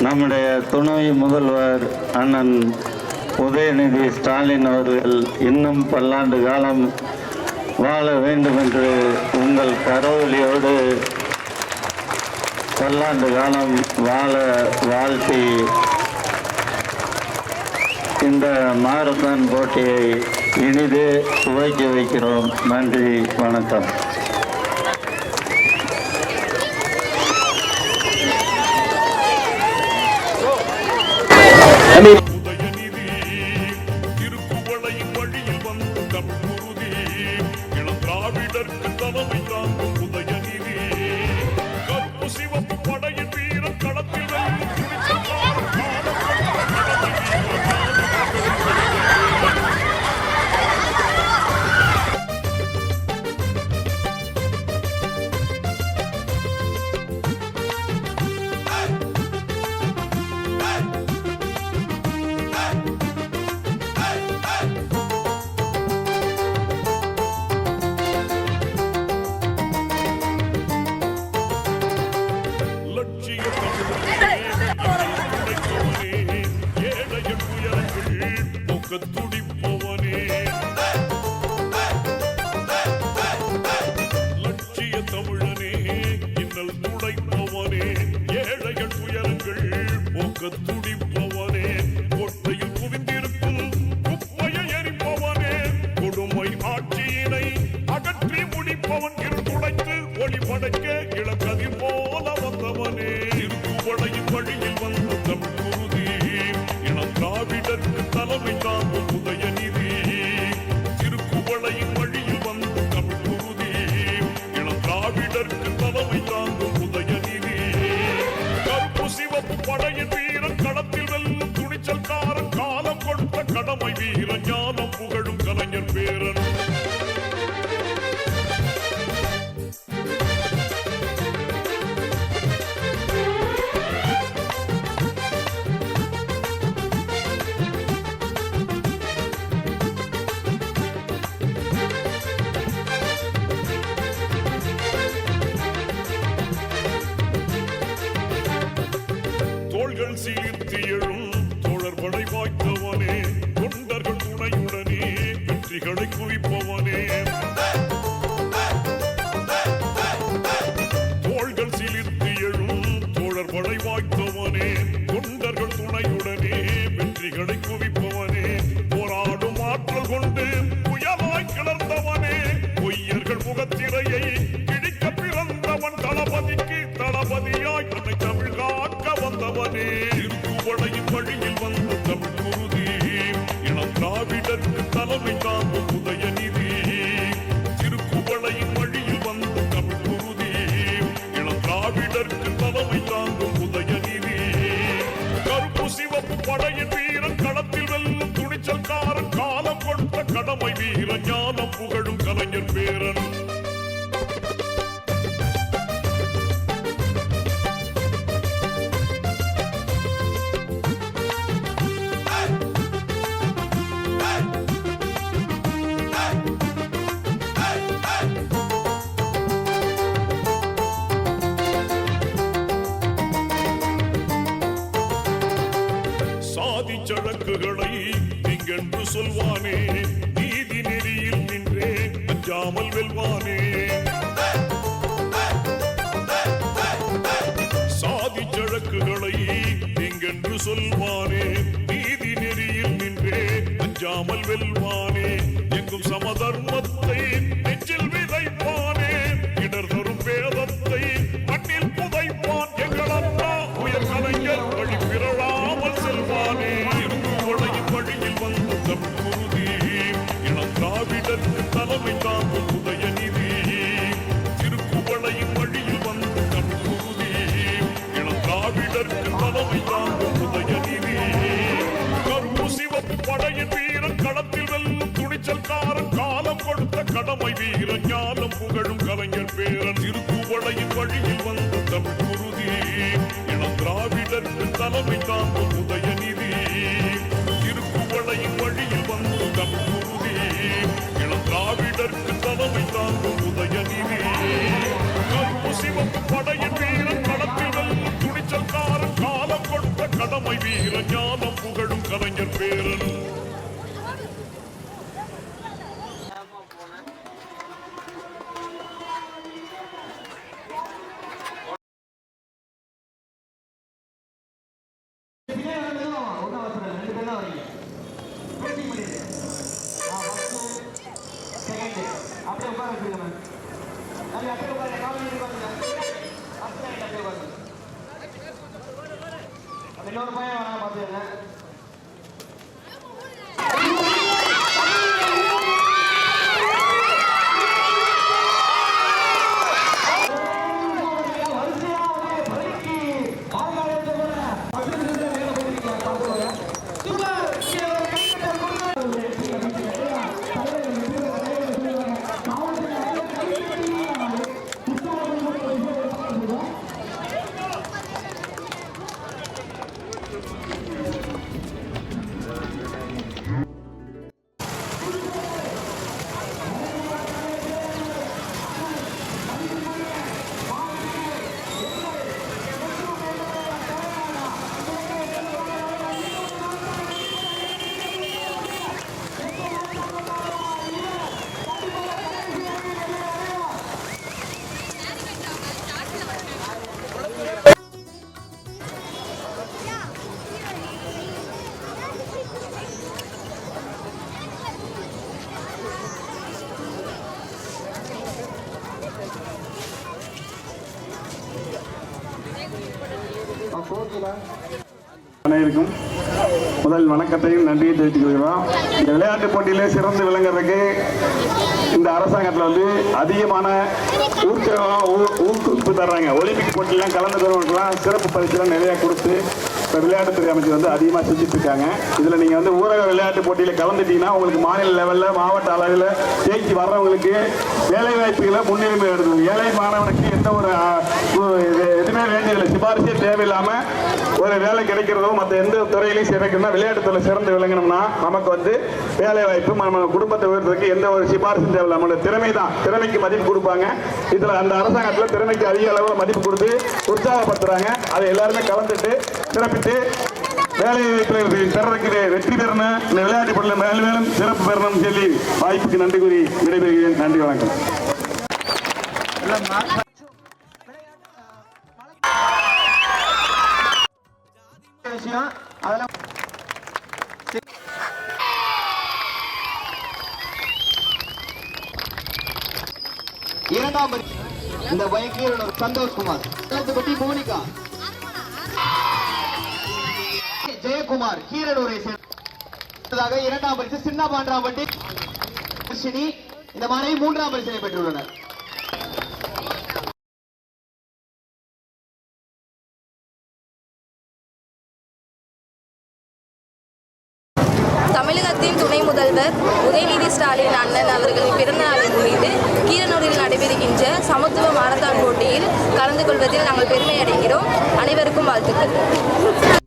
நம்முடைய துணை முதல்வர் அண்ணன் உதயநிதி ஸ்டாலின் அவர்கள் இன்னும் பல்லாண்டு காலம் வாழ வேண்டும் என்று உங்கள் கரவொலியோடு பல்லாண்டு காலம் வாழ வாழ்த்தி இந்த மாரத்தான் போட்டியை இனிது துவக்கி வைக்கிறோம். நன்றி வணக்கம். உதயநிதி திருக்குவளையின் வழியில் வந்து குருதி இளம் திராவிடர்க்கு தலைமை தாங்கும் entre tous திருக்குவளையின் வழியில் வந்த தமிழ் குருதி இளம் திராவிடருக்கு தலைமை தாங்கும் உதயநிதி திருக்குவளையின் வழியில் வந்த தமிழ் குருதி இளம் திராவிடருக்கு தலைமை தாங்கும் உதயநிதி கருப்பு சிவப்பு படையின் வீரன் களத்தில் சொல்வானே நீதி நெறியில் நின்றே அஞ்சாமல் வெல்வானே. சாதி சழக்குகளை எங்கென்று சொல்வானே நீதி நெறியில் நின்றே அஞ்சாமல் வெல்வானே. எங்கும் சமதர்ம திராவிடருக்கு தலைமை தாங்கும் உதயநிதி கருப்பு சிவப்பு படையின் வீரன் களத்தில் வெல்லும் துணிச்சல்காரன் காலம் கொடுத்த கடமை வீரன் ஞானம் புகழும் கலைஞர் பேரன் திருக்குவளையின் வழியில் வந்த தமிழ் குருதி இளம் திராவிடருக்கு தலைமை தாங்கும் உதயநிதி திருக்குவளையின் வழியில் வந்த தமிழ் குருதி இளம் திராவிடருக்கு தலைமை தாங்கும் உதயநிதி கருப்பு சிவப்பு படையின் தம்மை வீர ஞானம் புகழும் கலைஞர் பேரன். அப்படியே உட்கார அப்படியே உட்கார காலையில் உட்காருங்க. இன்னொரு பையன் வேணாம் பார்த்துக்கங்க. அனைவருக்கும் முதல் வணக்கத்தையும் நன்றியை தெரிவித்துக் கொள்கிறோம். இந்த விளையாட்டு போட்டியிலே சிறந்து விளங்குறதுக்கு இந்த அரசாங்கத்தில் வந்து அதிகமான ஊக்கம் ஊ- ஊக்குவிப்பு தர்றாங்க. ஒலிம்பிக் போட்டிலாம் கலந்துக்கிறவங்களுக்குலாம் சிறப்பு பரிசுலாம் நிறைய கொடுத்து விளையாட்டுத்துறை அமைச்சர் வந்து அதிகமாக செஞ்சுட்டு இருக்காங்க இதில் நீங்கள் வந்து ஊரக விளையாட்டு போட்டியில் கலந்துட்டீங்கன்னா உங்களுக்கு மாநில லெவலில் மாவட்ட அளவில் ஜெயிச்சு வர்றவங்களுக்கு வேலைவாய்ப்புகளை முன்னுரிமை எடுத்து ஏழை மாணவனுக்கு எந்த ஒரு இது எதுவுமே வேண்டியதில்லை. சிபாரிசே தேவையில்லாமல் ஒரு வேலை கிடைக்கிறதோ மற்ற எந்த துறையிலையும் சிறக்குன்னா விளையாட்டுத்துறை சிறந்து விளங்கணும்னா நமக்கு வந்து வேலை வாய்ப்பு நம்ம குடும்பத்தை உயர்றதுக்கு எந்த ஒரு சிபாரிசும் தேவையில்லை. நம்மளோட திறமை தான் திறமைக்கு மதிப்பு கொடுப்பாங்க. இதில் அந்த அரசாங்கத்தில் திறமைக்கு அதிக அளவில் மதிப்பு கொடுத்து உற்சாகப்படுத்துகிறாங்க அதை எல்லாருமே கலந்துட்டு பெற்று வேலை வாய்ப்பில் பெறறதுக்கு வெற்றி பெறணும். இந்த விளையாட்டு போட்டியில் மேலும் மேலும் சிறப்பு பெறணும் சொல்லி வாய்ப்புக்கு நன்றி கூறி விடைபெறுகிறேன். நன்றி வணக்கம். விஷயம் அதெல்லாம் இரண்டாம் இந்த பைக்கு சந்தோஷ்குமார். பட்டி மோனிகா. ஜெயக்குமார் கீரனூரை சேர்ந்ததாக இரண்டாம் பரிசு சின்ன பாண்டாம்பட்டி தர்ஷினி. இந்த மாணவி மூன்றாம் பரிசினை பெற்றுள்ளனர். தமிழகத்தின் துணை முதல்வர் உதயநிதி ஸ்டாலின் அண்ணன் அவர்களின் பிறந்தநாளை முன்னிட்டு கீரனூரில் நடைபெறுகின்ற சமத்துவ மாரத்தான் போட்டியில் கலந்து கொள்வதில் நாங்கள் பெருமை அடைகிறோம் அனைவருக்கும் வாழ்த்துக்கள்.